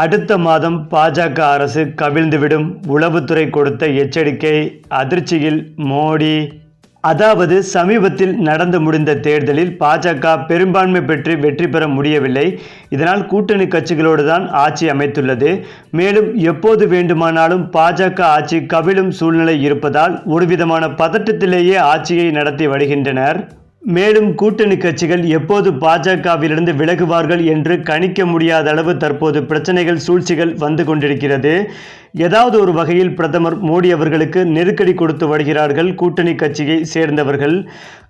அடுத்த மாதம் பாஜக அரசு கவிழ்ந்துவிடும் உளவுத்துறை கொடுத்த எச்சரிக்கை அதிர்ச்சியில் மோடி. அதாவது சமீபத்தில் நடந்து முடிந்த தேர்தலில் பாஜக பெரும்பான்மை பெற்று வெற்றி பெற முடியவில்லை. இதனால் கூட்டணி கட்சிகளோடு தான் ஆட்சி அமைத்துள்ளது. மேலும் எப்போது வேண்டுமானாலும் பாஜக ஆட்சி கவிழும் சூழ்நிலை இருப்பதால் ஒருவிதமான பதட்டத்திலேயே ஆட்சியை நடத்தி வருகின்றனர். மேலும் கூட்டணி கட்சிகள் எப்போது பாஜகவிலிருந்து விலகுவார்கள் என்று கணிக்க முடியாத அளவு தற்போது பிரச்சனைகள் சூழ்ச்சிகள் வந்து கொண்டிருக்கிறது. ஏதாவது ஒரு வகையில் பிரதமர் மோடி அவர்களுக்கு நெருக்கடி கொடுத்து வருகிறார்கள் கூட்டணி கட்சியை சேர்ந்தவர்கள்.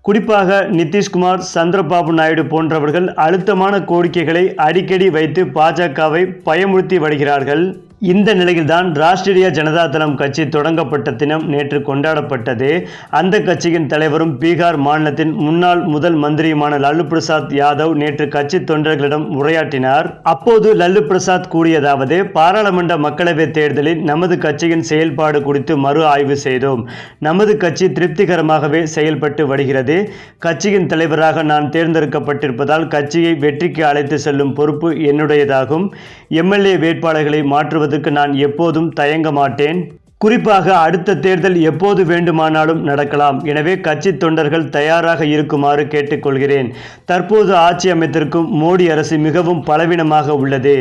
குறிப்பாக நிதிஷ்குமார் சந்திரபாபு நாயுடு போன்றவர்கள் அழுத்தமான கோரிக்கைகளை அடிக்கடி வைத்து பாஜகவை பயமுறுத்தி வருகிறார்கள். இந்த நிலையில்தான் ராஷ்டிரிய ஜனதா தளம் கட்சி தொடங்கப்பட்ட தினம் நேற்று கொண்டாடப்பட்டது. அந்த கட்சியின் தலைவரும் பீகார் மாநிலத்தின் முன்னாள் முதல் மந்திரியுமான லல்லு பிரசாத் யாதவ் நேற்று கட்சி தொண்டர்களிடம் உரையாற்றினார். அப்போது லல்லு பிரசாத் கூறியதாவது பாராளுமன்ற மக்களவைத் தேர்தலில் நமது கட்சியின் செயல்பாடு குறித்து மறு ஆய்வு செய்தோம். நமது கட்சி திருப்திகரமாகவே செயல்பட்டு வருகிறது. கட்சியின் தலைவராக நான் தேர்ந்தெடுக்கப்பட்டிருப்பதால் கட்சியை வெற்றிக்கு அழைத்து செல்லும் பொறுப்பு என்னுடையதாகும். எம்எல்ஏ வேட்பாளர்களை மாற்றுவது நடத்துவதற்கு நான் எப்போதும் தயங்க மாட்டேன். குறிப்பாக அடுத்த தேர்தல் எப்போது வேண்டுமானாலும் நடக்கலாம். எனவே கட்சி தொண்டர்கள் தயாராக இருக்குமாறு கேட்டுக்கொள்கிறேன். தற்போது ஆட்சி அமைத்திருக்கும் மோடி அரசு மிகவும் பலவீனமாக உள்ளது.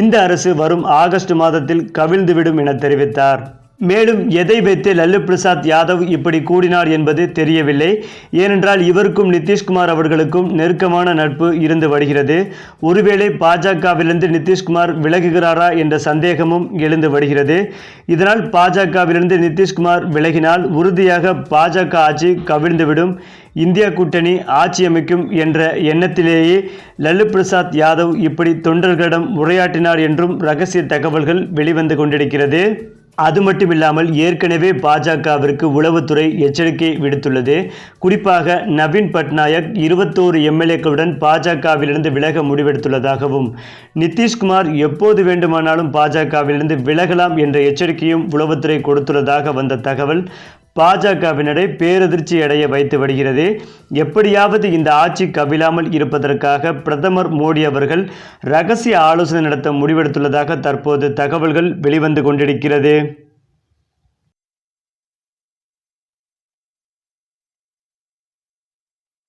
இந்த அரசு வரும் ஆகஸ்ட் மாதத்தில் கவிழ்ந்துவிடும் என தெரிவித்தார். மேலும் எதை வைத்து லல்லு பிரசாத் யாதவ் இப்படி கூடினார் என்பது தெரியவில்லை. ஏனென்றால் இவருக்கும் நிதிஷ்குமார் அவர்களுக்கும் நெருக்கமான நட்பு இருந்து வருகிறது. ஒருவேளை பாஜகவிலிருந்து நிதிஷ்குமார் விலகுகிறாரா என்ற சந்தேகமும் எழுந்து வருகிறது. இதனால் பாஜகவிலிருந்து நிதிஷ்குமார் விலகினால் உறுதியாக பாஜக ஆட்சி கவிழ்ந்துவிடும். இந்தியா கூட்டணி ஆட்சி அமைக்கும் என்ற எண்ணத்திலேயே லல்லு பிரசாத் யாதவ் இப்படி தொண்டர்களிடம் உரையாற்றினார் என்றும் ரகசிய தகவல்கள் வெளிவந்து கொண்டிருக்கிறது. அது மட்டும் இல்லாமல் ஏற்கனவே பாஜகவிற்கு உளவுத்துறை எச்சரிக்கை விடுத்துள்ளது. குறிப்பாக நவீன் பட்நாயக் இருபத்தோரு எம்எல்ஏக்களுடன் பாஜகவிலிருந்து விலக முடிவெடுத்துள்ளதாகவும் நிதிஷ்குமார் எப்போது வேண்டுமானாலும் பாஜகவிலிருந்து விலகலாம் என்ற எச்சரிக்கையும் உளவுத்துறை கொடுத்துள்ளதாக வந்த தகவல் பாஜகவினரை பேரதிர்ச்சி அடைய வைத்து வருகிறது. எப்படியாவது இந்த ஆட்சி கவிழாமல் இருப்பதற்காக பிரதமர் மோடி அவர்கள் ரகசிய ஆலோசனை நடத்த முடிவெடுத்துள்ளதாக தற்போது தகவல்கள் வெளிவந்து கொண்டிருக்கிறது.